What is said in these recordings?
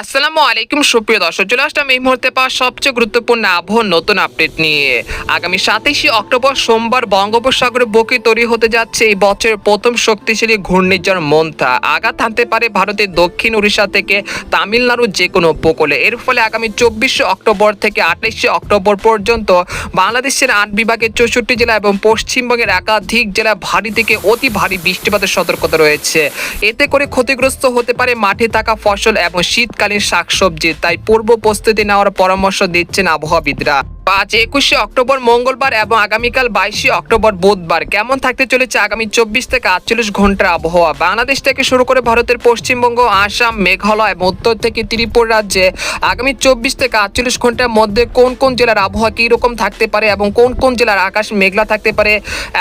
আসসালামু আলাইকুম, সুপ্রিয় দর্শক, চলে আসলাম এই মুহূর্তে পাওয়া সবচেয়ে গুরুত্বপূর্ণ আবহাওয়ার নতুন আপডেট নিয়ে। আগামী সাতাইশে অক্টোবর সোমবার বঙ্গোপসাগরে বকে তৈরি হতে যাচ্ছে এই বছরের প্রথম শক্তিশালী ঘূর্ণিঝড় মন্থা। আঘাত হানতে পারে ভারতের দক্ষিণ উড়িষ্যা থেকে তামিলনাড়ুর যে কোনো উপকূলে। এর ফলে আগামী চব্বিশে অক্টোবর থেকে আঠাইশে অক্টোবর পর্যন্ত বাংলাদেশের আট বিভাগের চৌষট্টি জেলা এবং পশ্চিমবঙ্গের একাধিক জেলা ভারী থেকে অতি ভারী বৃষ্টিপাতের সতর্কতা রয়েছে। এতে করে ক্ষতিগ্রস্ত হতে পারে মাঠে থাকা ফসল এবং শীতকালীন শাকসবজি তাই পূর্ব প্রস্তুতি নেওয়ার পরামর্শ দিচ্ছেন আবহাওয়াবিদরা। পাঁচ একুশে অক্টোবর মঙ্গলবার এবং আগামীকাল বাইশে অক্টোবর বুধবার। কেমন থাকতে চলেছে আগামী চব্বিশ থেকে আটচল্লিশ ঘণ্টার আবহাওয়া? বাংলাদেশ থেকে শুরু করে ভারতের পশ্চিমবঙ্গ, আসাম, মেঘালয় এবং উত্তর থেকে ত্রিপুরা রাজ্যে আগামী চব্বিশ থেকে আটচল্লিশ ঘণ্টার মধ্যে কোন কোন জেলার আবহাওয়া কী রকম থাকতে পারে এবং কোন কোন জেলার আকাশ মেঘলা থাকতে পারে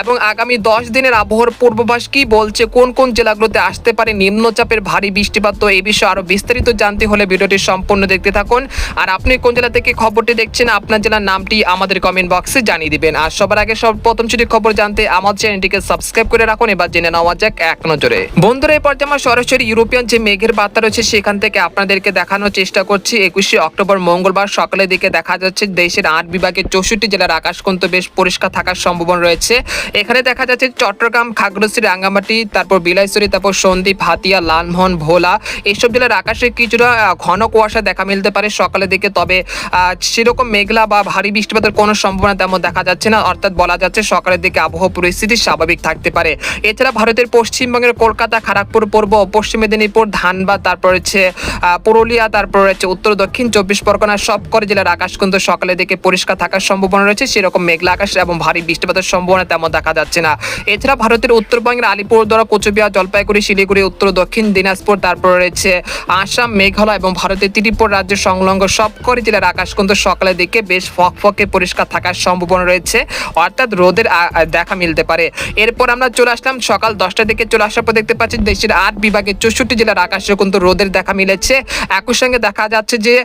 এবং আগামী দশ দিনের আবহাওয়ার পূর্বাভাস কি বলছে? কোন কোন জেলাগুলোতে আসতে পারে নিম্নচাপের ভারী বৃষ্টিপাত? তো এই বিষয়ে আরও বিস্তারিত জানতে হলে ভিডিওটি সম্পূর্ণ দেখতে থাকুন। আর আপনি কোন জেলা থেকে খবরটি দেখছেন, আপনার জেলার নামটি আমাদের কমেন্ট বক্সে জানিয়ে দিবেন। আর সবার আগে সব প্রথম ছুটির খবর জানতে আমার চ্যানেলটিকে সাবস্ক্রাইব করে রাখুন, এবার জেনে নেওয়া যাক এক নজরে। বন্ধুরা এই পর্যায়ে আমার সরাসরি ইউরোপিয়ান যে মেঘের বার্তা রয়েছে, সেখান থেকে আপনাদেরকে দেখানোর চেষ্টা করছি। একুশে অক্টোবর, মঙ্গলবার সকালের দিকে দেখা যাচ্ছে দেশের আট বিভাগের চৌষট্টি জেলার আকাশ কিন্তু বেশ পরিষ্কার থাকার সম্ভাবনা রয়েছে। এখানে দেখা যাচ্ছে চট্টগ্রাম, খাগড়াছড়ি, রাঙ্গামাটি, তারপর বিলাইছড়ি, তারপর সন্দ্বীপ, হাতিয়া, লালমোহন, ভোলা এইসব জেলার আকাশে কিছুটা ঘন কুয়াশা দেখা মিলতে পারে সকালের দিকে। তবে সেরকম মেঘলা বা ভারী বৃষ্টিপাতের কোনো সম্ভাবনা তেমন দেখা যাচ্ছে না। অর্থাৎ বলা যাচ্ছে সকালের দিকে আবহাওয়া পরিস্থিতি স্বাভাবিক থাকতে পারে। এছাড়া ভারতের পশ্চিমবঙ্গের কলকাতা খড়গপুর পূর্ব, পশ্চিম মেদিনীপুর, ধানবাদ, তারপর হচ্ছে পুরুলিয়া, তারপর হচ্ছে উত্তর, দক্ষিণ, চব্বিশ পরগনা, সবকটি জেলার আকাশ কিন্তু সকালের দিকে পরিষ্কার থাকার সম্ভাবনা রয়েছে। সেরকম মেঘলা আকাশ এবং ভারী বৃষ্টিপাতের সম্ভাবনা তেমন দেখা যাচ্ছে না। এছাড়া ভারতের উত্তরবঙ্গের আলিপুরদুয়ার, কোচবিহার, জলপাইগুড়ি, শিলিগুড়ি, উত্তর, দক্ষিণ দিনাজপুর, তারপর রয়েছে আসাম, মেঘালয় এবং ভারতের ত্রিপুরা রাজ্যের সংলগ্ন সব সবকটি জেলার আকাশ কিন্তু সকালের দিকে বেশ ফকফকে পরিষ্কার থাকার সম্ভাবনা রয়েছে, অর্থাৎ রোদের দেখা মিলতে পারে। এরপর আমরা চলে আসলাম সকাল দশটার দিকে চলে আসার পর দেখতে পাচ্ছি দেশের আট বিভাগের চৌষট্টি জেলার আকাশে কিন্তু রোদের দেখা মিলেছে। একই সঙ্গে দেখা যাচ্ছে যে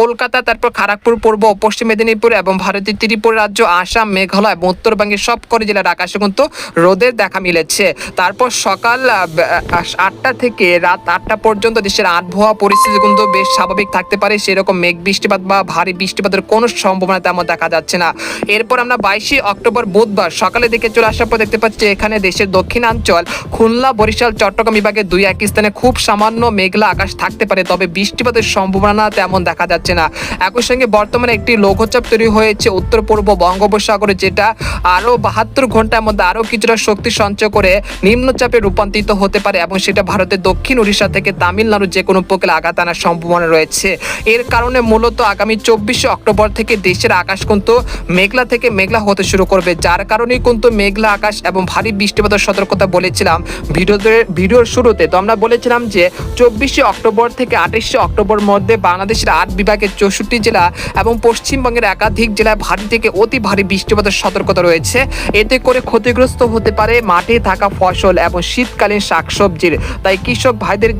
কলকাতা, তারপর খড়গপুর পূর্ব, পশ্চিম মেদিনীপুর এবং ভারতের ত্রিপুরা রাজ্য, আসাম, মেঘালয় এবং উত্তরবঙ্গের সবকটি জেলার আকাশে কিন্তু রোদের দেখা মিলেছে। তারপর সকাল আটটা থেকে রাত আটটা পর্যন্ত দেশের আবহাওয়া পরিস্থিতি কিন্তু বেশ স্বাভাবিক থাকতে পারে। সেরকম মেঘ বৃষ্টিপাত বা ভারী বৃষ্টিপাতের কোনো সম্ভাবনা তেমন দেখা যাচ্ছে না। এরপর আমরা বাইশে অক্টোবর বুধবার সকালে দিকে চলে আসার পর দেখতে পাচ্ছি এখানে দেশের দক্ষিণাঞ্চল, খুলনা, বরিশাল, চট্টগ্রাম বিভাগের দুই এক স্থানে খুব সামান্য মেঘলা আকাশ থাকতে পারে, তবে বৃষ্টিপাতের সম্ভাবনা তেমন দেখা যাচ্ছে না। একই সঙ্গে বর্তমানে একটি লঘুচাপ তৈরি হয়েছে উত্তর পূর্ব বঙ্গোপসাগরে, যেটা আরও বাহাত্তর ঘণ্টার মধ্যে আরও কিছুটা শক্তি সঞ্চয় করে নিম্নচাপে রূপান্তরিত হতে পারে এবং সেটা ভারতের দক্ষিণ উড়িষ্যা থেকে তামিলনাড়ু যে কোনো উপকূলে আঘাত আনার সম্ভাবনা রয়েছে। এর কারণে মূলত আগামী চব্বিশে অক্টোবর থেকে দেশের আকাশ কিন্তু মেঘলা থেকে মেঘলা হতে শুরু করবে, যার কারণেই কিন্তু মেঘলা আকাশ এবং ভারী বৃষ্টিপাতের সতর্কতা বলেছিলাম ভিডিওতে, ভিডিওর শুরুতে। তো আমরা বলেছিলাম যে চব্বিশে অক্টোবর থেকে আঠাশে অক্টোবর মধ্যে বাংলাদেশের আট বিভাগের চৌষট্টি জেলা এবং পশ্চিমবঙ্গের একাধিক জেলায় ভারী থেকে অতি ভারী বৃষ্টিপাতের সতর্কতা রয়েছে। এতে করে ক্ষতিগ্রস্ত হতে পারে মাঠে থাকা ফসল এবং শীতকালীন শাকসবজির। তাই কৃষক ভাইদের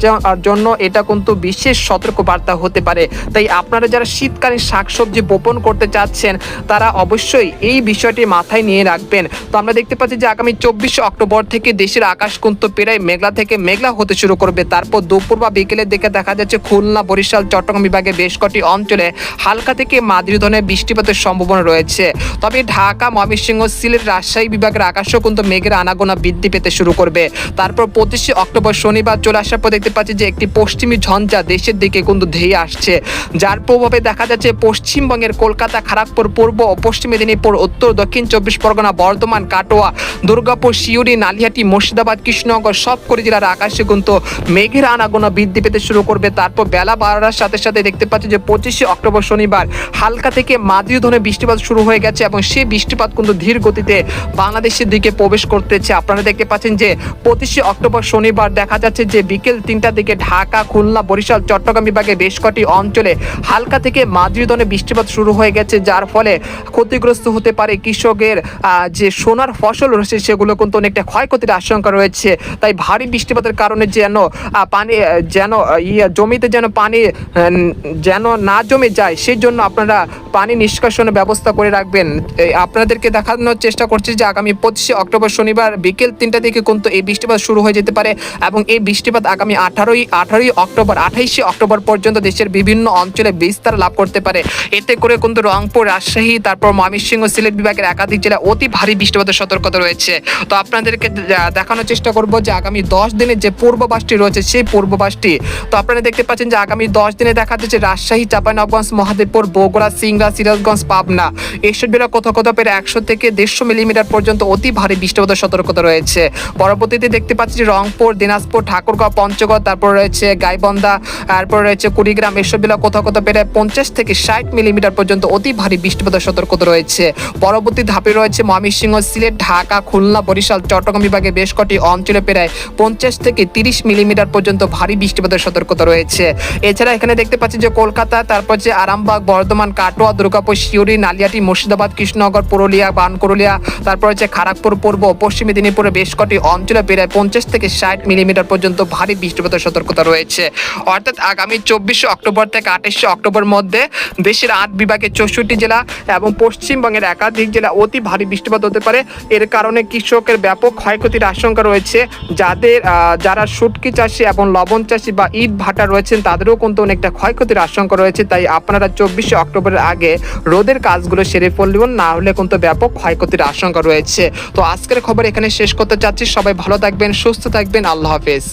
জন্য এটা কিন্তু বিশেষ সতর্ক বার্তা হতে পারে। তাই আপনারা যারা শীতকালীন শাকসবজি বপন করতে চাচ্ছেন তারা অবশ্যই এই বিষয়টি মাথায় নিয়ে রাখবেন। তো আমরা দেখতে পাচ্ছি যে আগামী চব্বিশে অক্টোবর থেকে দেশের আকাশ কিন্তু প্রায় মেঘলা থেকে মেঘলা হতে শুরু করবে। তারপর দুপুর বা বিকেলের দিকে দেখা যাচ্ছে খুলনা, বরিশাল, চট্টগ্রাম বিভাগের বেশ কটি অঞ্চলে হালকা থেকে মাঝারি ধরনের বৃষ্টিপাতের সম্ভাবনা রয়েছে। তবে ঢাকা, ময়মনসিংহ, সিলেট, রাজশাহী বিভাগের আকাশও কিন্তু মেঘের আনাগোনা বৃদ্ধি পেতে শুরু করবে। তারপর পঁচিশে অক্টোবর শনিবার চলে আসার পর দেখতে পাচ্ছি যে একটি পশ্চিমী ঝঞ্ঝা দেশের দিকে কিন্তু ধেয়ে আসছে। যার প্রভাবে দেখা যাচ্ছে পশ্চিমবঙ্গের কলকাতা খড়গপুর পূর্ব ও পশ্চিম মেদিনীপুর, উত্তর, দক্ষিণ চব্বিশ পরগনা, বর্ধমান, কাটোয়া, দুর্গাপুর শিউরি নালিহাটি, মুর্শিদাবাদ, কৃষ্ণনগর সব সবকটি জেলার আকাশে কিন্তু মেঘের আনাগোনা বৃদ্ধি পেতে শুরু করবে। তারপর বেলা বারোটার সাথে সাথে দেখতে পাচ্ছি যে পঁচিশে অক্টোবর শনিবার হালকা থেকে মাঝারি ধরনের বৃষ্টিপাত শুরু হয়ে গেছে এবং সেই বৃষ্টিপাত কিন্তু ধীর গতিতে বাংলাদেশের দিকে প্রবেশ করতেছে। আপনারা দেখতে পাচ্ছেন যে পঁচিশে অক্টোবর শনিবার দেখা যাচ্ছে যে বিকেল তিনটার দিকে ঢাকা, খুলনা, বরিশাল, চট্টগ্রাম বিভাগে বেশ কটি অঞ্চলে হালকা থেকে মাঝারি ধরনের বৃষ্টিপাত শুরু হয়ে গেছে যার ফলে ক্ষতিগ্রস্ত হতে পারে কৃষকের যে সোনার ফসল রয়েছে সেগুলো কিন্তু অনেকটা ক্ষয়ক্ষতির আশঙ্কা রয়েছে। তাই ভারী বৃষ্টিপাতের কারণে যেন পানি যেন ইয়ে জমিতে যেন পানি যেন না জমে যায় সেই জন্য আপনারা পানি নিষ্কাশনের ব্যবস্থা করে রাখবেন। আপনাদেরকে দেখানোর চেষ্টা করছি যে আগামী পঁচিশে অক্টোবর শনিবার বিকেল তিনটা থেকে কিন্তু এই বৃষ্টিপাত শুরু হয়ে যেতে পারে এবং এই বৃষ্টিপাত আগামী আঠারোই আঠারোই অক্টোবর, আঠাইশে অক্টোবর পর্যন্ত দেশের বিভিন্ন অঞ্চলে বিস্তার লাভ করতে পারে। এতে করে কিন্তু রংপুর, রাজশাহী, তারপর ময়মনসিংহ, সিলেট বিভাগের একাধিক জেলায় অতি ভারী বৃষ্টিপাতের সতর্কতা রয়েছে। তো আপনাদেরকে দেখানোর চেষ্টা করব যে আগামী দশ দিনের যে পূর্ববাসটি রয়েছে, সেই পূর্ববাসটি, তো আপনারা দেখতে পাচ্ছেন যে আগামী দশ দিনে দেখা যাচ্ছে রাজশাহী, চাঁপাইনবাবগঞ্জ, মহাদেবপুর, বগুড়া সিংড়া সিরাজগঞ্জ, পাবনা এইসব জেলা কোথাও কোথাও প্রায় একশো থেকে দেড়শো মিলিমিটার পর্যন্ত অতি ভারী বৃষ্টিপাতের সতর্কতা রয়েছে। পরবর্তীতে দেখতে পাচ্ছি যে রংপুর, দিনাজপুর, ঠাকুরগাঁও, পঞ্চগড়, তারপর রয়েছে গাইবন্ধা, তারপর রয়েছে কুড়িগ্রাম এসব জেলা কোথাও কোথাও প্রায় পঞ্চাশ থেকে ষাট মিলিমিটার পর্যন্ত অতি ভারী বৃষ্টিপাতের সতর্কতা রয়েছে। পরবর্তী ধাপে রয়েছে ময়মনসিংহ, সিলেট, ঢাকা, খুলনা, বরিশাল, চট্টগ্রাম বিভাগে বেশ কটি অঞ্চলে প্রায় পঞ্চাশ থেকে তিরিশ মিলিমিটার পর্যন্ত ভারী বৃষ্টিপাতের সতর্কতা রয়েছে। এছাড়া এখানে দেখতে পাচ্ছি যে কলকাতা, তারপর যে আরামবাগ, বর্ধমান, কাটোয়া, দুর্গাপুর শিউরি নালিয়াটি, মুর্শিদাবাদ, কৃষ্ণনগর, পুরুলিয়া, বানকুরুলিয়া, তারপর হচ্ছে খড়গপুর পূর্ব পশ্চিম মেদিনীপুরে বেশ কটি অঞ্চলে প্রায় পঞ্চাশ থেকে ষাট মিলিমিটার পর্যন্ত ভারী বৃষ্টিপাতের সতর্কতা রয়েছে। অর্থাৎ আগামী চব্বিশে অক্টোবর থেকে আঠাশে অক্টোবর মধ্যে দেশের আট বিভাগে চৌষট্টি জেলা এবং পশ্চিমবঙ্গের একাধিক জেলা অতি ভারী বৃষ্টিপাত হতে পারে। এর কারণে কৃষকের ব্যাপক ক্ষয়ক্ষতির আশঙ্কা রয়েছে। যাদের যারা শুটকি চাষি এবং লবণ চাষি বা ইট ভাটা রয়েছেন, তাদেরও কিন্তু অনেকটা ক্ষয়ক্ষতির আশঙ্কা রয়েছে। তাই আপনারা চব্বিশে অক্টোবরের আগে রোদের কাজগুলো সেরে ফেলবেন না হলে কিন্তু ব্যাপক ক্ষয়ক্ষতির আশঙ্কা রয়েছে। তো আজকের খবর এখানে শেষ করতে চাচ্ছি। সবাই ভালো থাকবেন, সুস্থ থাকবেন। আল্লাহ হাফেজ।